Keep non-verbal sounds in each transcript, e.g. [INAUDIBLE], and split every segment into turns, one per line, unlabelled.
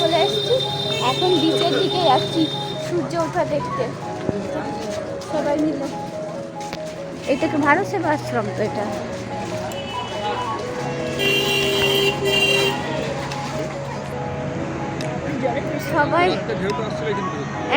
চলে এসেছি। এখন বিচের দিকে যাচ্ছি, সূর্য ওঠা দেখতে। সবাই মিলে। এটা কি ভারত সেবা আশ্রম তো এটা। সবাই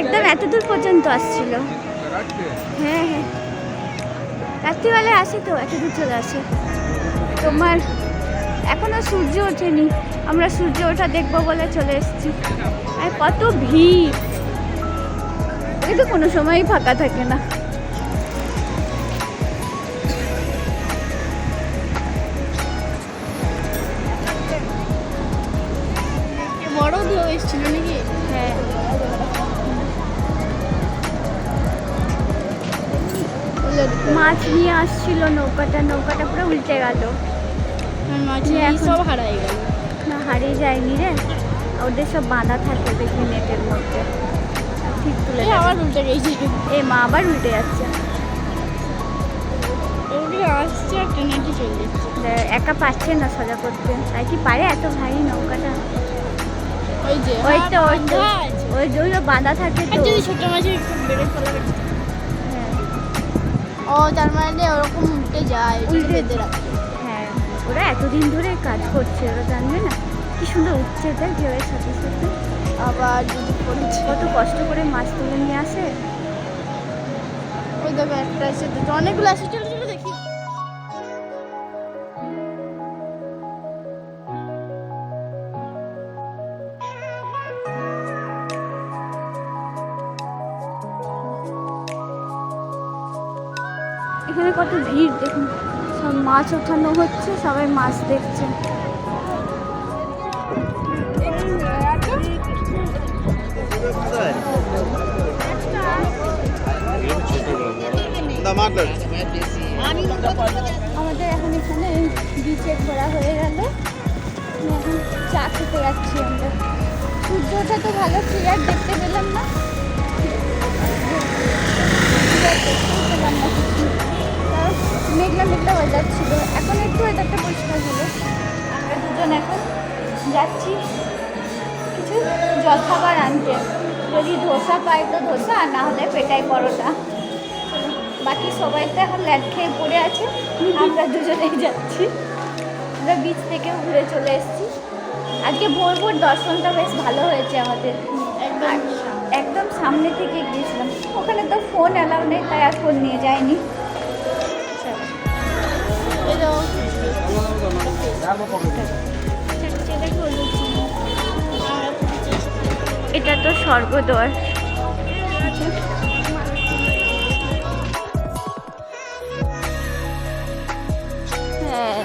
একদম এত দূর পর্যন্ত আসছিল। হ্যাঁ হ্যাঁ। রাত্রিবেলায় আসে তো, এত দূর চলে আসে। তোমার এখনও সূর্য ওঠেনি। আমরা সূর্য ওঠা দেখব বলে চলে এসেছি। আর কত ভিড়! কিন্তু কোনো সময়ই ফাঁকা থাকে না।
বড় দিয়ে এসেছিল নাকি?
হ্যাঁ। মাছ নিয়ে আসছিল নৌকাটা নৌকাটা পুরো উল্টে গেল।
সব হারাই গেল।
না হারিয়ে যায়নি রে। ওদের সব বাঁধা থাকে দেখি নেটের মধ্যে। ঠিক তুলে
আবার উল্টে গেছে।
এ মা আবার উল্টে যাচ্ছে।
আসছে আর ট্রেনেটি চলে যাচ্ছে।
একা পাচ্ছে না সোজা করতে। তাই কি পারে এত ভারী নৌকাটা?
ওই যে
ওই তো
হ্যাঁ,
ওই তো। ওই বাঁধা থাকে তো।
যদি ছোট মাছ একটু বেড়ে ফেলা
হ্যাঁ,
ও তার মানে ওরকম উল্টে যায়
উল্টে-
রাখে।
ওরা এতদিন ধরে কাজ করছে ওরা জানবে না। কি সুন্দর উঠছে দেখ ঢেউয়ের সাথে সাথে।
আবার
কত কষ্ট করে মাছ তুলে নিয়ে আসে।
ওই দেখো একটা আছে অনেকগুলো আছে চলো চলো দেখি।
এখানে কত ভিড় দেখুন। মাছ ওঠানো হচ্ছে, সবাই মাছ দেখছে। আমাদের এখন এখানে বিচে ঘোরা হয়ে গেল। এখন চা খেতে যাচ্ছি আমরা। সূর্যটা তো ভালো ক্লিয়ার দেখতে পেলাম না দেখতেই পেলাম না। মেঘলা মেঘলা ওয়েদার ছিল। এখন একটু ওয়েদারটা পরিষ্কার হলো। আমরা দুজন এখন যাচ্ছি কিছু জলখাবার আনতে। যদি ধোসা পাই তো ধোসা আর না হলে পেটাই পরোটা। বাকি সবাই তো এখন ল্যাড খেয়ে পড়ে আছে। আমরা দুজনেই যাচ্ছি। আমরা বিচ থেকে ঘুরে চলে এসেছি। আজকে ভোর ভোর দর্শনটা বেশ ভালো হয়েছে আমাদের।
একদম
সামনে। থেকে গিয়েছিলাম। ওখানে তো ফোন অ্যালাউ নেই তাই আর ফোন নিয়ে যায়নি এটা তো স্বর্গদ্বার। হ্যাঁ।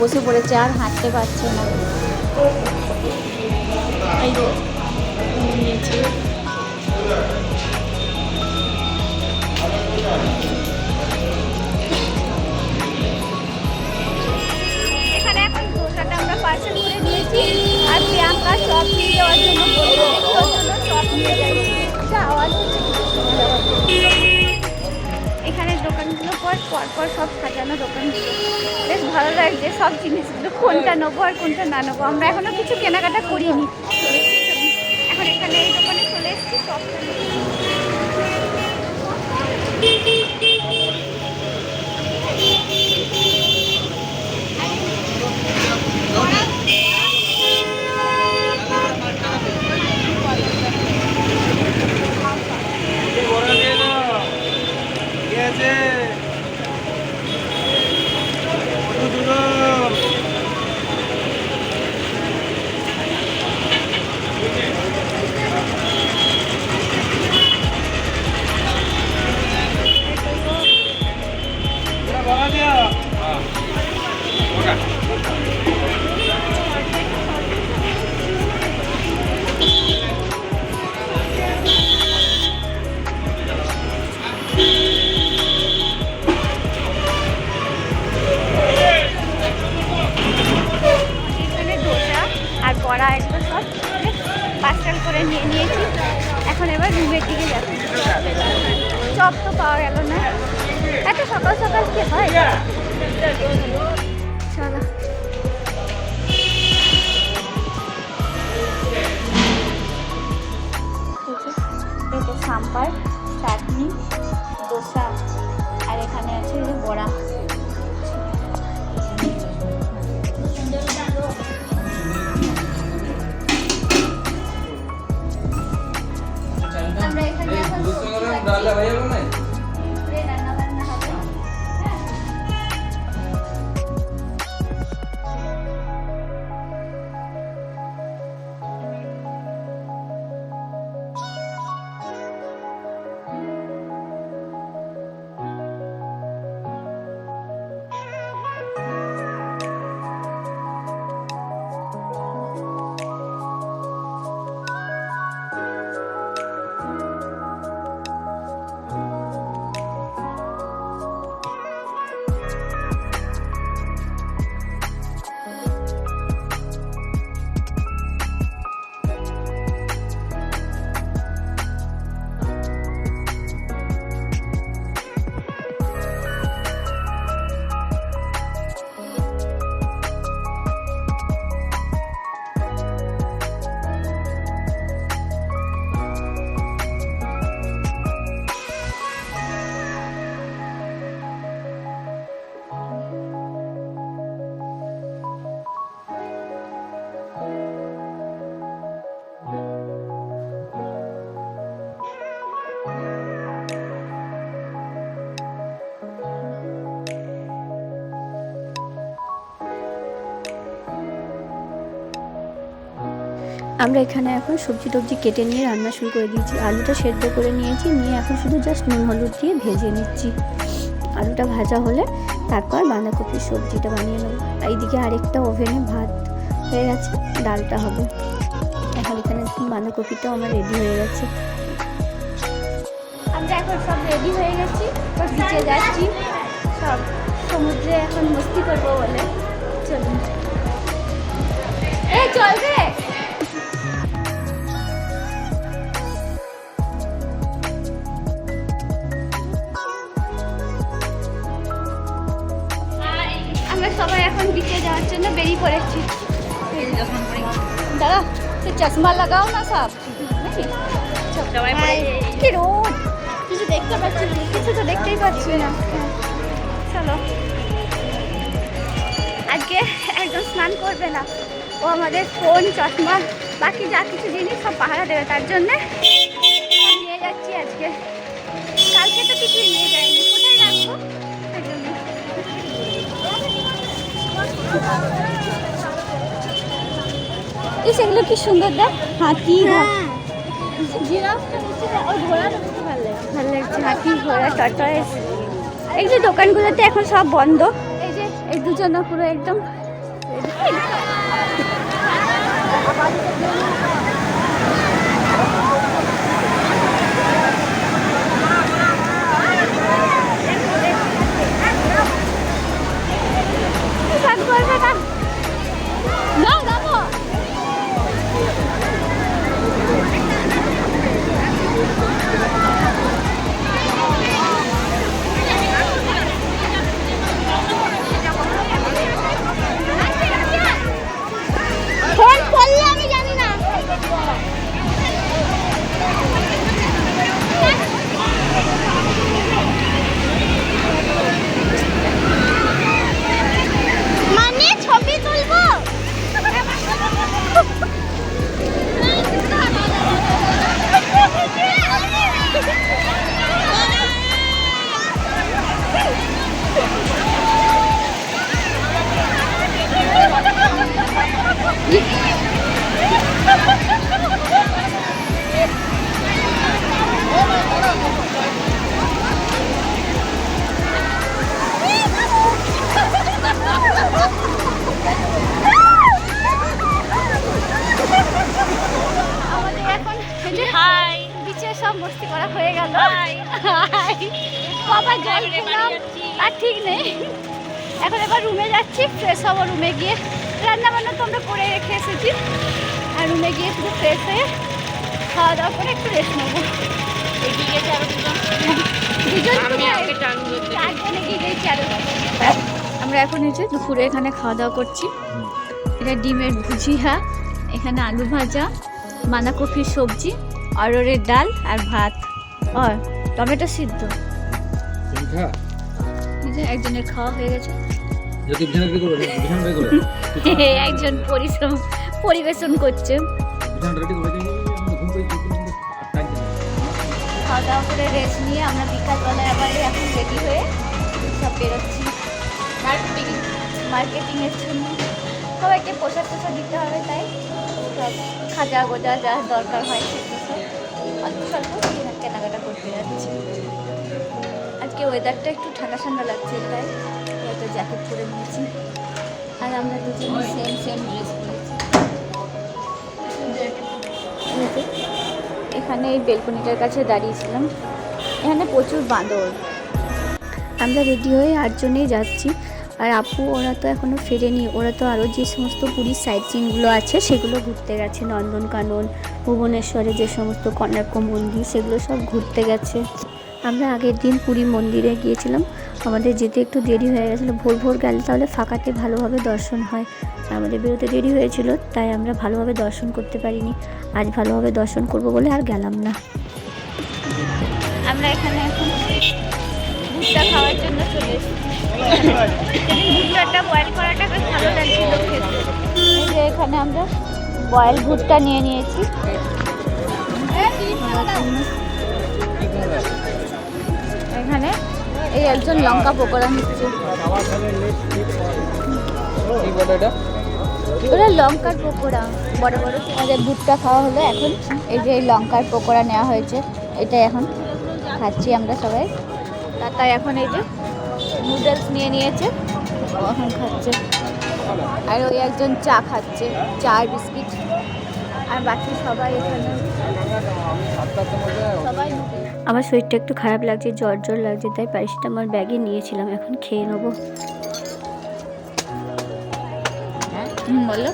বসে পড়েছে আর হাঁটতে পারছে না।
নিয়েছি
এখানে এখন ধোসাটা আমরা পার্সেল করে নিয়েছি। পর পর পর সব সাজানো দোকানগুলো বেশ ভালো লাগছে সব জিনিসগুলো, কোনটা নেব আর কোনটা না নেব। আমরা এখনও কিছু কেনাকাটা করিনি। এখন এখানে এই দোকানে চলে এসেছি চপটা বড়া এগুলো সব পার্সেল করে নিয়ে নিয়েছি। এখন এবার রুমের দিকে যাচ্ছি। চপ তো পাওয়া গেল না। এত সকাল সকাল কে হয়? সাম্বার চাটনি দোসা আর এখানে আছে এই যে বড়া। আমরা এখানে এখন
আমরা এখানে এখন সবজি টবজি কেটে নিয়ে রান্না শুরু করে দিয়েছি। আলুটা সেদ্ধ করে নিয়েছি, নিয়ে এখন শুধু জাস্ট নুন হলুদ দিয়ে ভেজে নিচ্ছি। আলুটা ভাজা হলে তারপর বাঁধাকপির সবজিটা বানিয়ে নেব। এইদিকে আরেকটা ওভেনে ভাত হয়ে গেছে, ডালটা হবে। এখন এখানে বাঁধাকপিটাও আমার রেডি হয়ে গেছে।
আমরা এখন সব রেডি হয়ে গেছি যাচ্ছি। সব সমুদ্রে এখন মস্তি চশমা লাগাও না সব কি রোদ
কিছু দেখতে পাচ্ছি না।
কিছু তো দেখতেই পাচ্ছি না। চলো আজকে একদম স্নান করবে না ও আমাদের ফোন চশমা বাকি যা কিছু জিনিস সব পাহারা দেবে তার জন্যে নিয়ে যাচ্ছি আজকে কালকে তো কিছুই নিয়ে যায়নি কোথায় রাখব তাই জন্য এই সেগুলো কি সুন্দর দেখ। হাতি
হ্যাঁ।
হাতি ঘোড়া টর্টয়েস এই যে দোকানগুলোতে এখন সব বন্ধ। এই যে এই দুজন পুরো একদম না বাবা জল খেলাম আর ঠিক নেই। এখন এবার রুমে যাচ্ছি ফ্রেশ হব রুমে গিয়ে। রান্না বান্না তো আমরা করে রেখে এসেছি। আর রুমে গিয়ে শুধু ফ্রেশ হয়ে খাওয়া দাওয়া করে একটু রেস্ট নেব। আমরা এখন যে দুপুরে এখানে খাওয়া দাওয়া করছি। এটা ডিমের ভুজিয়া এখানে আলু ভাজা বাঁধাকপির সবজি অরড়ের ডাল আর ভাত। আর টমেটো সিদ্ধ।
সংখ্যা
একজনের খাওয়া হয়ে গেছে।
যদি বিছানা রেডি করবে? বিছানা রেডি করবে? [LAUGHS]
একজন পরিশ্রম পরিবেশন করছে।
বিছানা রেডি
খাওয়া দাওয়া করে রেস্ট নিয়ে আমরা বিকালবেলায় আবার এখন রেডি হয়ে সব বেরোচ্ছি। মার্কেটিং মার্কেটিংয়ের জন্য। সবাইকে পোশাক টোশাক দিতে হবে তাই সব খাজা গোজা যা দরকার হয় সেগুলো সব অল্প স্বল্প কেনাকাটা করতে যাচ্ছি। আজকে ওয়েদারটা একটু ঠান্ডা ঠান্ডা লাগছে, তাই একটা জ্যাকেট পরে নিয়েছি। আর আমরা দুজনে সেম সেম ড্রেস পরেছি। এখানে এই বেলকনিটার কাছে দাঁড়িয়েছিলাম। এখানে প্রচুর বাঁদর।
আমরা রেডি হয়ে আটজনেই যাচ্ছি। আর আপু, ওরা তো এখনও ফেরেনি। ওরা তো আরও যে সমস্ত পুরীর সাইট সিনগুলো আছে, সেগুলো ঘুরতে গেছে। নন্দনকানন, ভুবনেশ্বরে যে সমস্ত মন্দির সেগুলো সব ঘুরতে গেছে। আমরা আগের দিন পুরী মন্দিরে গিয়েছিলাম। আমাদের যেতে একটু দেরি হয়ে গেছিল। ভোর ভোর গেলে তাহলে ফাঁকাতে ভালোভাবে দর্শন হয়। আমাদের বেরোতে দেরি হয়েছিল তাই আমরা ভালোভাবে দর্শন করতে পারিনি। আজ ভালোভাবে দর্শন করব বলে আর গেলাম না।
আমরা এখানে এখন ভুট্টা খাওয়ার জন্য চলে এসেছি। ভুট্টাটা বয়েল করাটা বেশ ভালো লাগছিল খেতে। যে এখানে আমরা বয়েল ভুট্টা নিয়ে নিয়েছি। এখানে এই একজন লঙ্কা পকোড়া নিচ্ছে। ওরা লঙ্কার পকোড়া বড় বড় আমাদের ভুট্টা খাওয়া হলো এখন এই যে লঙ্কার পকোড়া নেওয়া হয়েছে এটা এখন খাচ্ছি আমরা সবাই। তাই এখন এই যে নুডলস নিয়ে নিয়েছে এখন খাচ্ছে। আর ওই একজন চা খাচ্ছে চা আর বিস্কিট। আর বাকি সবাই এখানে সবাই।
আমার শরীরটা একটু খারাপ লাগছে জ্বর জ্বর লাগছে তাই প্যারাসিটামল ব্যাগে নিয়েছিলাম এখন খেয়ে নেব।
বলো।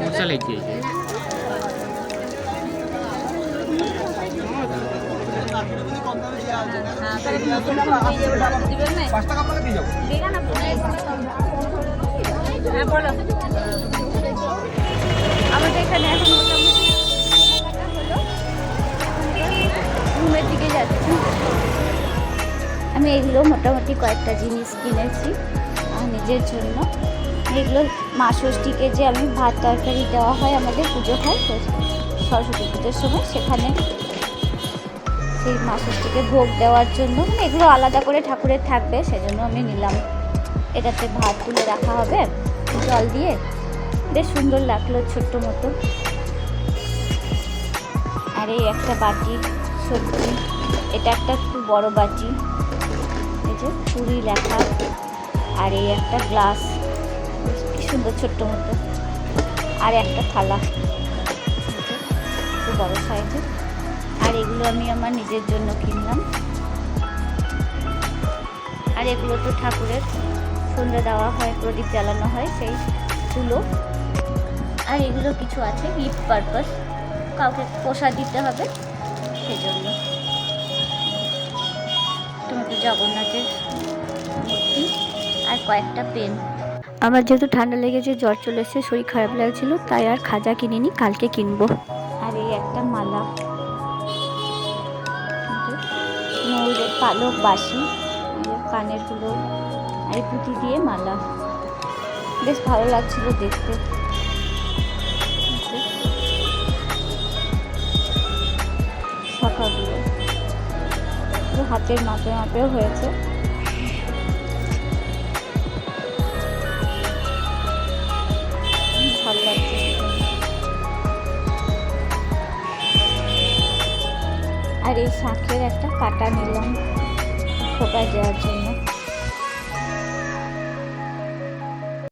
মশা লাগছে
হ্যাঁ বলো। রুমের দিকে যাচ্ছি। আমি এগুলো মোটামুটি কয়েকটা জিনিস কিনেছি নিজের জন্য। এগুলো মা ষষ্ঠীকে যে আমি ভাত তরকারি দেওয়া হয়, আমাদের পুজো হয় সরস্বতী পুজোর সময় সেখানে সেই মা ষষ্ঠীকে ভোগ দেওয়ার জন্য। মানে এগুলো আলাদা করে ঠাকুরের থাকবে, সেজন্য আমি নিলাম। এটাতে ভাত তুলে রাখা হবে, জল দিয়ে। বেশ সুন্দর লাগল ছোট্ট মতো। আর এই একটা বাটি সত্যি এটা একটা একটু বড় বাটি। এই যে পুরি লেখা, আর এই একটা গ্লাস কি সুন্দর ছোট্ট মতো। আর একটা থালা, একটু বড় সাইজের আর এগুলো আমি আমার নিজের জন্য কিনলাম। আর এগুলো তো ঠাকুরের সন্ধ্যা দেওয়া হয়, প্রদীপ জ্বালানো হয়, সেই চুলো আর এগুলো কিছু আছে গিফট পারপাস কাউকে প্রসাদ দিতে হবে সেজন্য। তোমাকে জগন্নাথের মূর্তি আর কয়েকটা পেন
আমার যেহেতু ঠান্ডা লেগেছে জ্বর চলে এসেছে শরীর খারাপ লাগছিল তাই আর খাজা কিনিনি কালকে কিনবো।
আর এই একটা মালা। ময়ূরের পালক বাসি এই যে কানেরগুলো আর পুঁতি দিয়ে মালা। বেশ ভালো লাগছিল দেখতে। হাতের মাপে মাপেও হয়েছে। লাগছে। আর এই শাঁখের একটা কাটা নিলাম খোপায় দেওয়ার জন্য।